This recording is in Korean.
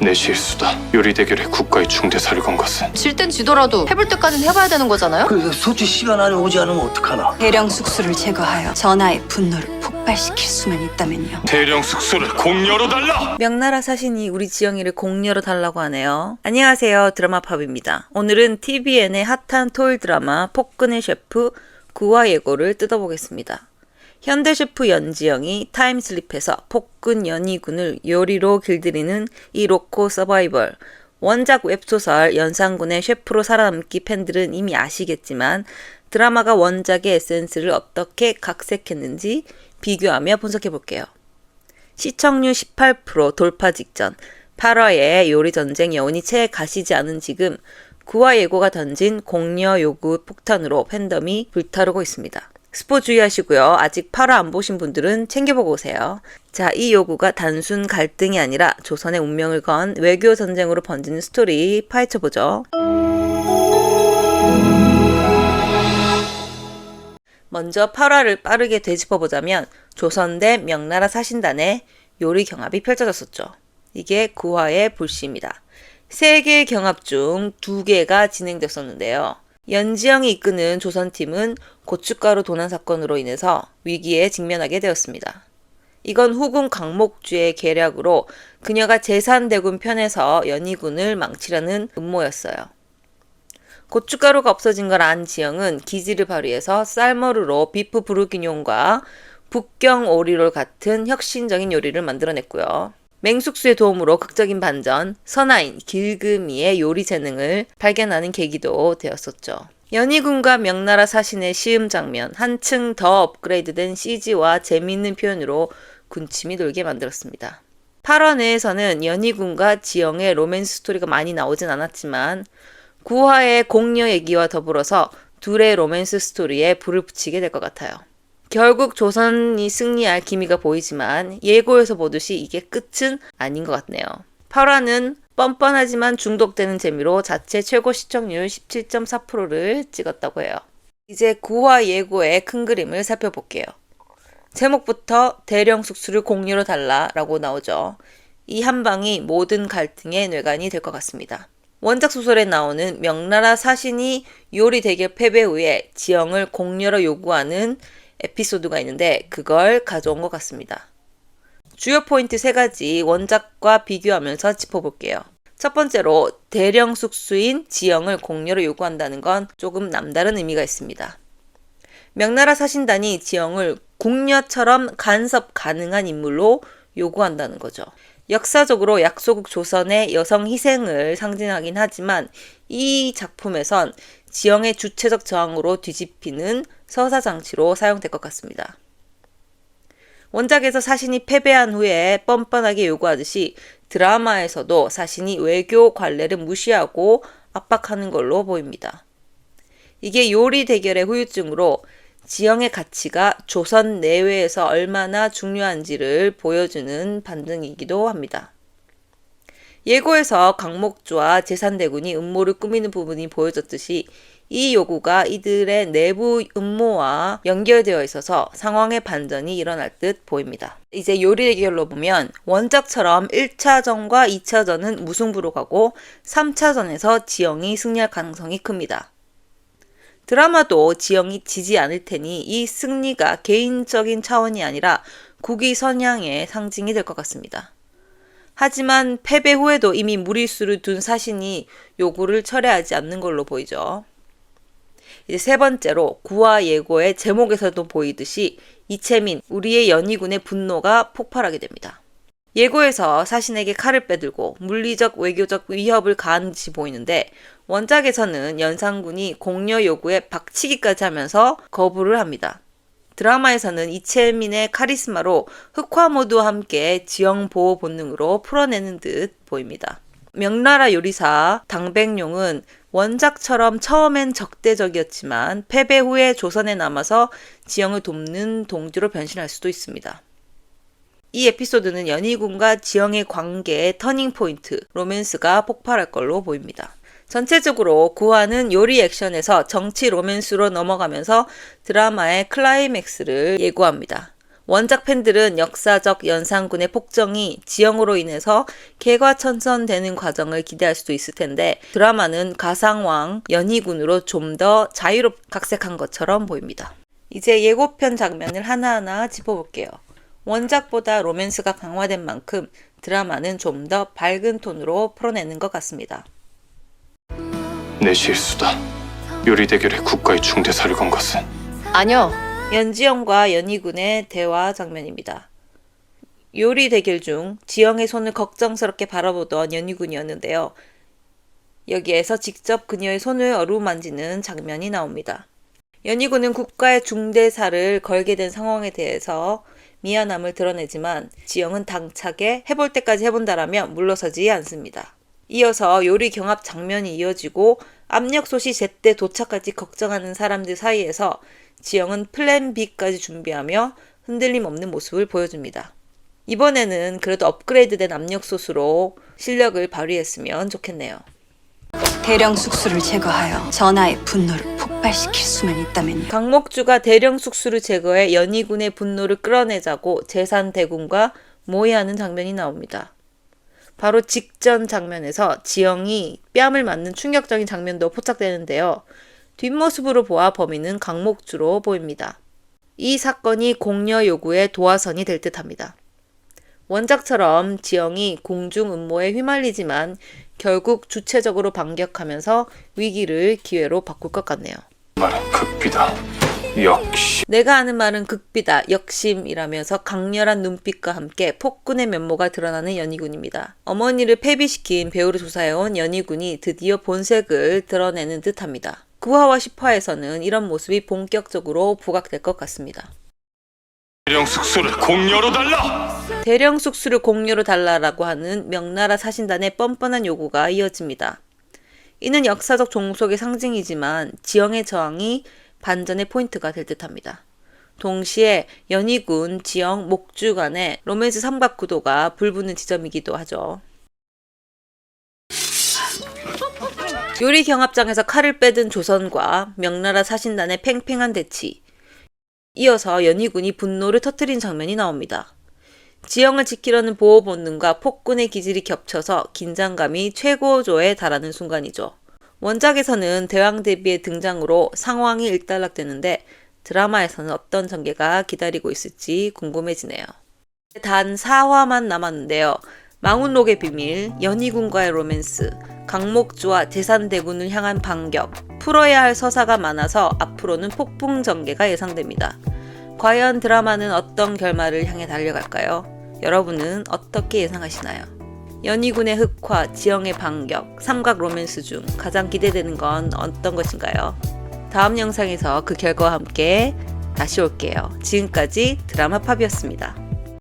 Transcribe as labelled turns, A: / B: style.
A: 내 실수다. 요리 대결에 국가의 중대사를 건 것은
B: 질 땐 지더라도 해볼 때까지는 해봐야 되는 거잖아요?
C: 그 소치 시간 안에 오지 않으면 어떡하나?
D: 대량 숙수를 제거하여 전하의 분노를 폭발시킬 수만 있다면요.
A: 대령 숙소를 공여로 달라.
E: 명나라 사신이 우리 지영이를 공녀로 달라고 하네요. 안녕하세요. 드라마 팝입니다. 오늘은 TVN의 핫한 토요일 드라마 폭근의 셰프 구화 예고를 뜯어보겠습니다. 현대 셰프 연지영이 타임슬립해서 폭근 연희군을 요리로 길들이는 이 로코 서바이벌 원작 웹소설 연산군의 셰프로 살아남기 팬들은 이미 아시겠지만 드라마가 원작의 에센스를 어떻게 각색했는지 비교하며 분석해 볼게요. 시청률 18% 돌파 직전 8화의 요리 전쟁 여운이 채 가시지 않은 지금 구화 예고가 던진 공여 요구 폭탄으로 팬덤이 불타르고 있습니다. 스포 주의하시고요. 아직 8화 안 보신 분들은 챙겨보고 오세요. 자, 이 요구가 단순 갈등이 아니라 조선의 운명을 건 외교 전쟁으로 번지는 스토리 파헤쳐보죠. 먼저 8화를 빠르게 되짚어보자면 조선 대 명나라 사신단의 요리 경합이 펼쳐졌었죠. 이게 9화의 불씨입니다. 세 개의 경합 중 두 개가 진행됐었는데요. 연지영이 이끄는 조선팀은 고춧가루 도난 사건으로 인해서 위기에 직면하게 되었습니다. 이건 후궁 강목주의 계략으로 그녀가 제산대군 편에서 연희군을 망치려는 음모였어요. 고춧가루가 없어진 걸 안 지영은 기지를 발휘해서 쌀머루로 비프 부르기뇽과 북경 오리롤 같은 혁신적인 요리를 만들어냈고요. 맹숙수의 도움으로 극적인 반전, 선아인, 길금이의 요리 재능을 발견하는 계기도 되었었죠. 연희군과 명나라 사신의 시음 장면, 한층 더 업그레이드된 CG와 재미있는 표현으로 군침이 돌게 만들었습니다. 8화 내에서는 연희군과 지영의 로맨스 스토리가 많이 나오진 않았지만 9화의 공녀 얘기와 더불어서 둘의 로맨스 스토리에 불을 붙이게 될 것 같아요. 결국 조선이 승리할 기미가 보이지만 예고에서 보듯이 이게 끝은 아닌 것 같네요. 8화는 뻔뻔하지만 중독되는 재미로 자체 최고 시청률 17.4%를 찍었다고 해요. 이제 9화 예고의 큰 그림을 살펴볼게요. 제목부터 대령 숙수를 공유로 달라라고 나오죠. 이 한 방이 모든 갈등의 뇌관이 될 것 같습니다. 원작 소설에 나오는 명나라 사신이 요리 대결 패배 후에 지영을 공녀로 요구하는 에피소드가 있는데 그걸 가져온 것 같습니다. 주요 포인트 세 가지 원작과 비교하면서 짚어볼게요. 첫 번째로 대령 숙수인 지영을 공녀로 요구한다는 건 조금 남다른 의미가 있습니다. 명나라 사신단이 지영을 궁녀처럼 간섭 가능한 인물로 요구한다는 거죠. 역사적으로 약소국 조선의 여성 희생을 상징하긴 하지만 이 작품에선 지영의 주체적 저항으로 뒤집히는 서사 장치로 사용될 것 같습니다. 원작에서 사신이 패배한 후에 뻔뻔하게 요구하듯이 드라마에서도 사신이 외교 관례를 무시하고 압박하는 걸로 보입니다. 이게 요리 대결의 후유증으로 지영의 가치가 조선 내외에서 얼마나 중요한지를 보여주는 반등이기도 합니다. 예고에서 강목주와 제산대군이 음모를 꾸미는 부분이 보여졌듯이 이 요구가 이들의 내부 음모와 연결되어 있어서 상황의 반전이 일어날 듯 보입니다. 이제 요리 대결로 보면 원작처럼 1차전과 2차전은 무승부로 가고 3차전에서 지영이 승리할 가능성이 큽니다. 드라마도 지영이 지지 않을 테니 이 승리가 개인적인 차원이 아니라 국위 선양의 상징이 될 것 같습니다. 하지만 패배 후에도 이미 무리수를 둔 사신이 요구를 철회하지 않는 걸로 보이죠. 이제 세 번째로 구화 예고의 제목에서도 보이듯이 이채민, 우리의 연희군의 분노가 폭발하게 됩니다. 예고에서 사신에게 칼을 빼들고 물리적 외교적 위협을 가한 듯이 보이는데 원작에서는 연산군이 공여 요구에 박치기까지 하면서 거부를 합니다. 드라마에서는 이채민의 카리스마로 흑화 모드와 함께 지형 보호 본능으로 풀어내는 듯 보입니다. 명나라 요리사 당백룡은 원작처럼 처음엔 적대적이었지만 패배 후에 조선에 남아서 지형을 돕는 동지로 변신할 수도 있습니다. 이 에피소드는 연희군과 지영의 관계의 터닝 포인트, 로맨스가 폭발할 걸로 보입니다. 전체적으로 구화는 요리 액션에서 정치 로맨스로 넘어가면서 드라마의 클라이맥스를 예고합니다. 원작 팬들은 역사적 연산군의 폭정이 지형으로 인해서 개과천선되는 과정을 기대할 수도 있을 텐데 드라마는 가상왕 연희군으로 좀 더 자유롭게 각색한 것처럼 보입니다. 이제 예고편 장면을 하나하나 짚어볼게요. 원작보다 로맨스가 강화된 만큼 드라마는 좀 더 밝은 톤으로 풀어내는 것 같습니다.
A: 내 실수다. 요리 대결에 국가의 중대사를 건 것은
B: 아니요.
E: 연지영과 연희군의 대화 장면입니다. 요리 대결 중 지영의 손을 걱정스럽게 바라보던 연희군이었는데요. 여기에서 직접 그녀의 손을 어루만지는 장면이 나옵니다. 연희군은 국가의 중대사를 걸게 된 상황에 대해서 미안함을 드러내지만 지영은 당차게 해볼 때까지 해본다라며 물러서지 않습니다. 이어서 요리 경합 장면이 이어지고 압력솥이 제때 도착할지 걱정하는 사람들 사이에서 지영은 플랜 B까지 준비하며 흔들림 없는 모습을 보여줍니다. 이번에는 그래도 업그레이드된 압력솥으로 실력을 발휘했으면 좋겠네요.
D: 대령 숙수를 제거하여 전하의 분노를 폭발시킬 수만 있다면요.
E: 강목주가 대령 숙수를 제거해 연희군의 분노를 끌어내자고 재산 대군과 모의하는 장면이 나옵니다. 바로 직전 장면에서 지영이 뺨을 맞는 충격적인 장면도 포착되는데요. 뒷모습으로 보아 범인은 강목주로 보입니다. 이 사건이 공여 요구의 도화선이 될 듯합니다. 원작처럼 지영이 공중 음모에 휘말리지만 결국 주체적으로 반격하면서 위기를 기회로 바꿀 것 같네요.
A: 말은 극비다. 역시
E: 내가 아는 말은 극비다, 역심이라면서 강렬한 눈빛과 함께 폭군의 면모가 드러나는 연희군입니다. 어머니를 폐비시킨 배우를 조사해온 연희군이 드디어 본색을 드러내는 듯합니다. 9화와 10화에서는 이런 모습이 본격적으로 부각될 것 같습니다.
A: 대령 숙소를 공여로 달라.
E: 대령 숙수를 공료로 달라라고 하는 명나라 사신단의 뻔뻔한 요구가 이어집니다. 이는 역사적 종속의 상징이지만 지영의 저항이 반전의 포인트가 될 듯합니다. 동시에 연희군, 지영, 목주 간의 로맨스 삼각 구도가 불붙는 지점이기도 하죠. 요리 경합장에서 칼을 빼든 조선과 명나라 사신단의 팽팽한 대치. 이어서 연희군이 분노를 터뜨린 장면이 나옵니다. 지형을 지키려는 보호 본능과 폭군의 기질이 겹쳐서 긴장감이 최고조에 달하는 순간이죠. 원작에서는 대왕 대비의 등장으로 상황이 일단락되는데 드라마에서는 어떤 전개가 기다리고 있을지 궁금해지네요. 단 4화만 남았는데요. 망운록의 비밀, 연희군과의 로맨스, 강목주와 재산대군을 향한 반격, 풀어야 할 서사가 많아서 앞으로는 폭풍 전개가 예상됩니다. 과연 드라마는 어떤 결말을 향해 달려갈까요? 여러분은 어떻게 예상하시나요? 연희군의 흑화, 지영의 반격, 삼각 로맨스 중 가장 기대되는 건 어떤 것인가요? 다음 영상에서 그 결과와 함께 다시 올게요. 지금까지 드라마 팝이었습니다.